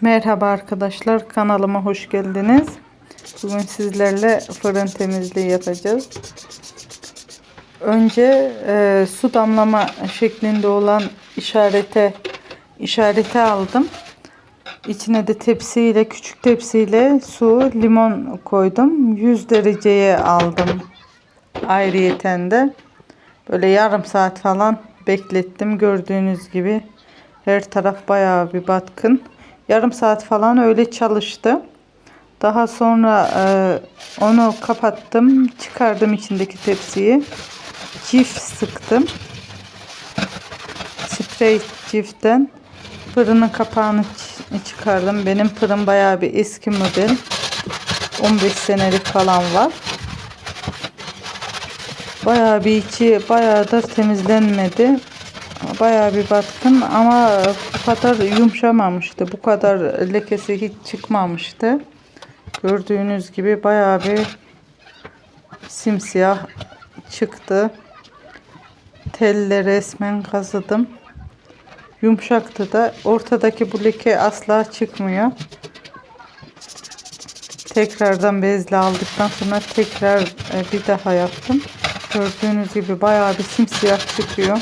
Merhaba arkadaşlar kanalıma hoş geldiniz. Bugün sizlerle fırın temizliği yapacağız. Önce e, su damlama şeklinde olan işarete işarete aldım. İçine de tepsiyle küçük tepsiyle su limon koydum. 100 dereceye aldım. Ayrıyeten de böyle yarım saat falan beklettim. Gördüğünüz gibi her taraf bayağı bir batkın. Yarım saat falan öyle çalıştı. Daha sonra e, onu kapattım. Çıkardım içindeki tepsiyi. Cif sıktım. Sprey ciften. Fırının kapağını çıkardım. Benim fırın bayağı bir eski model. 15 senelik falan var. Bayağı bir içi bayağıdır temizlenmedi. Bayağı bir batkın ama bu kadar yumuşamamıştı. Bu kadar lekesi hiç çıkmamıştı. Gördüğünüz gibi bayağı bir simsiyah çıktı. Telle resmen kazıdım. Yumuşaktı da ortadaki bu leke asla çıkmıyor. Tekrardan bezle aldıktan sonra tekrar bir daha yaptım. Gördüğünüz gibi bayağı bir simsiyah çıkıyor.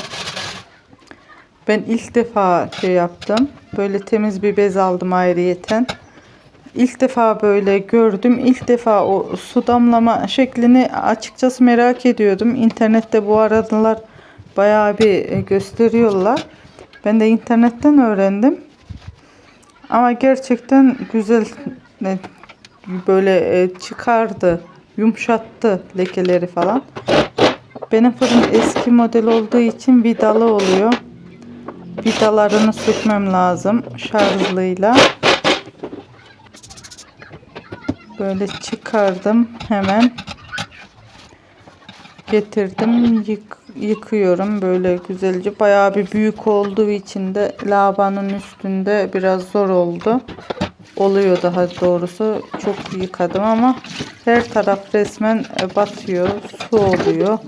Ben ilk defa şey yaptım. Böyle temiz bir bez aldım ayrıyeten. İlk defa böyle gördüm. İlk defa o su damlama şeklini açıkçası merak ediyordum. İnternette bu aralar bayağı bir gösteriyorlar. Ben de internetten öğrendim. Ama gerçekten güzel böyle çıkardı, yumuşattı lekeleri falan. Benim fırın eski model olduğu için vidalı oluyor vidalarını sökmem lazım şarjlıyla. Böyle çıkardım hemen. Getirdim yık, yıkıyorum böyle güzelce. Bayağı bir büyük olduğu için de lavanın üstünde biraz zor oldu. Oluyor daha doğrusu. Çok yıkadım ama her taraf resmen batıyor. Su oluyor.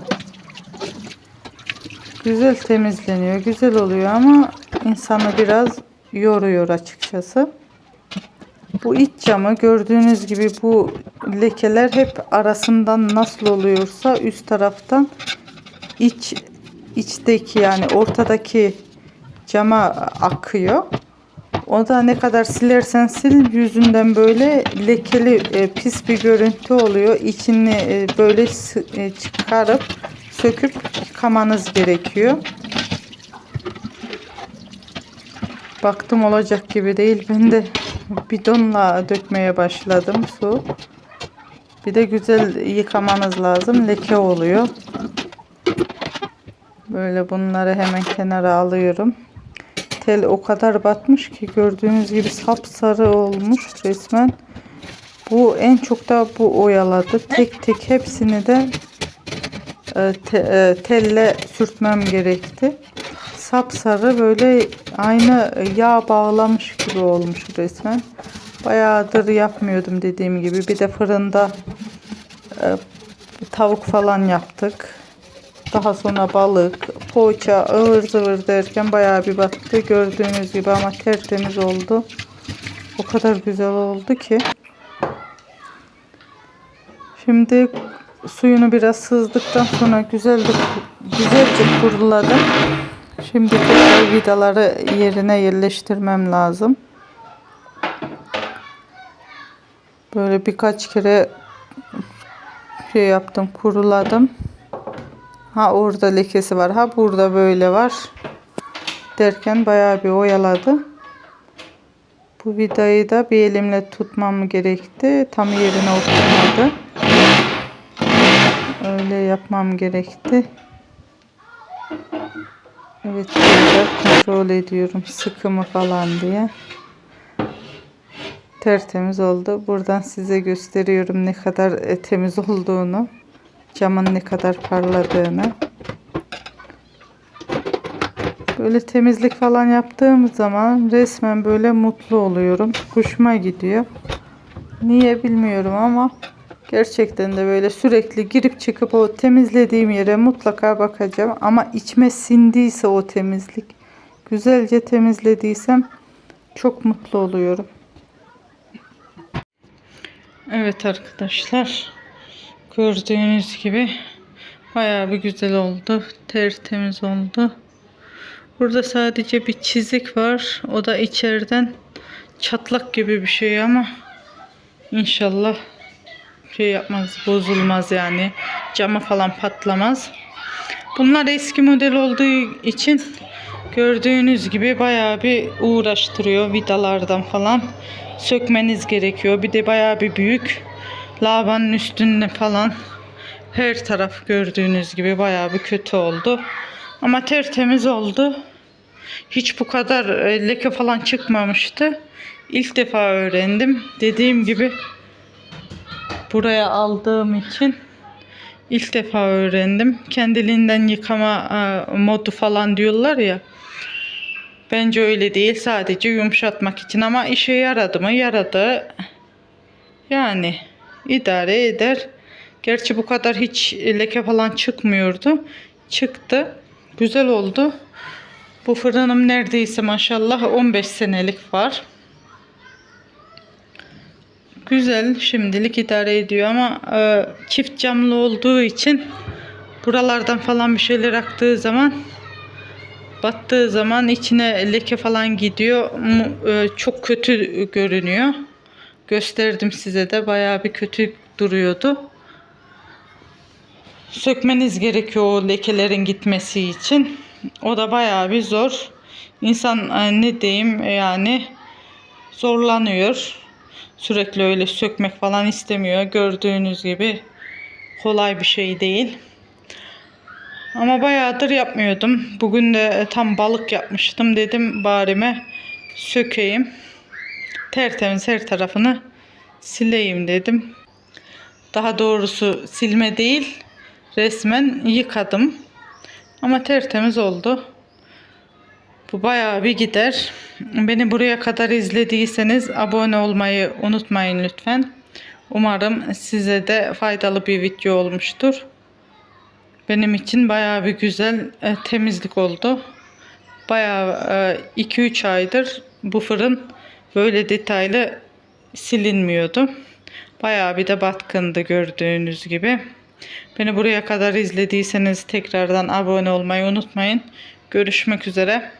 Güzel temizleniyor. Güzel oluyor ama insanı biraz yoruyor açıkçası. Bu iç camı gördüğünüz gibi bu lekeler hep arasından nasıl oluyorsa üst taraftan iç içteki yani ortadaki cama akıyor. O da ne kadar silersen sil yüzünden böyle lekeli e, pis bir görüntü oluyor. İçini e, böyle e, çıkarıp söküp kamanız gerekiyor. Baktım olacak gibi değil. Ben de bidonla dökmeye başladım su. Bir de güzel yıkamanız lazım. Leke oluyor. Böyle bunları hemen kenara alıyorum. Tel o kadar batmış ki gördüğünüz gibi sapsarı olmuş resmen. Bu en çok da bu oyaladı. Tek tek hepsini de te, e, telle sürtmem gerekti. Sapsarı böyle aynı yağ bağlamış gibi olmuş resmen. Bayağıdır yapmıyordum dediğim gibi. Bir de fırında e, tavuk falan yaptık. Daha sonra balık, poğaça, ıvır zıvır derken bayağı bir battı. Gördüğünüz gibi ama tertemiz oldu. O kadar güzel oldu ki. Şimdi suyunu biraz sızdıktan sonra güzelce, güzelce kuruladım. Şimdi tekrar vidaları yerine yerleştirmem lazım. Böyle birkaç kere şey yaptım, kuruladım. Ha orada lekesi var, ha burada böyle var. Derken bayağı bir oyaladı. Bu vidayı da bir elimle tutmam gerekti. Tam yerine oturmadı öyle yapmam gerekti. Evet burada kontrol ediyorum sıkımı falan diye. Tertemiz oldu. Buradan size gösteriyorum ne kadar e, temiz olduğunu. Camın ne kadar parladığını. Böyle temizlik falan yaptığım zaman resmen böyle mutlu oluyorum. Hoşuma gidiyor. Niye bilmiyorum ama Gerçekten de böyle sürekli girip çıkıp o temizlediğim yere mutlaka bakacağım. Ama içime sindiyse o temizlik, güzelce temizlediysem çok mutlu oluyorum. Evet arkadaşlar. Gördüğünüz gibi bayağı bir güzel oldu. Tertemiz oldu. Burada sadece bir çizik var. O da içeriden çatlak gibi bir şey ama inşallah şey yapmaz, bozulmaz yani. Camı falan patlamaz. Bunlar eski model olduğu için gördüğünüz gibi bayağı bir uğraştırıyor vidalardan falan. Sökmeniz gerekiyor. Bir de bayağı bir büyük. Lavanın üstünde falan her taraf gördüğünüz gibi bayağı bir kötü oldu. Ama tertemiz oldu. Hiç bu kadar e, leke falan çıkmamıştı. İlk defa öğrendim. Dediğim gibi buraya aldığım için ilk defa öğrendim. Kendiliğinden yıkama e, modu falan diyorlar ya. Bence öyle değil. Sadece yumuşatmak için ama işe yaradı mı? Yaradı. Yani idare eder. Gerçi bu kadar hiç leke falan çıkmıyordu. Çıktı. Güzel oldu. Bu fırınım neredeyse maşallah 15 senelik var. Güzel şimdilik idare ediyor ama e, çift camlı olduğu için buralardan falan bir şeyler aktığı zaman battığı zaman içine leke falan gidiyor. E, çok kötü görünüyor. Gösterdim size de bayağı bir kötü duruyordu. Sökmeniz gerekiyor o lekelerin gitmesi için. O da bayağı bir zor. İnsan e, ne diyeyim yani zorlanıyor. Sürekli öyle sökmek falan istemiyor. Gördüğünüz gibi kolay bir şey değil. Ama bayağıdır yapmıyordum. Bugün de tam balık yapmıştım. Dedim barime sökeyim. Tertemiz her tarafını sileyim dedim. Daha doğrusu silme değil, resmen yıkadım. Ama tertemiz oldu. Bu bayağı bir gider. Beni buraya kadar izlediyseniz abone olmayı unutmayın lütfen. Umarım size de faydalı bir video olmuştur. Benim için bayağı bir güzel e, temizlik oldu. Bayağı 2-3 aydır bu fırın böyle detaylı silinmiyordu. Bayağı bir de batkındı gördüğünüz gibi. Beni buraya kadar izlediyseniz tekrardan abone olmayı unutmayın. Görüşmek üzere.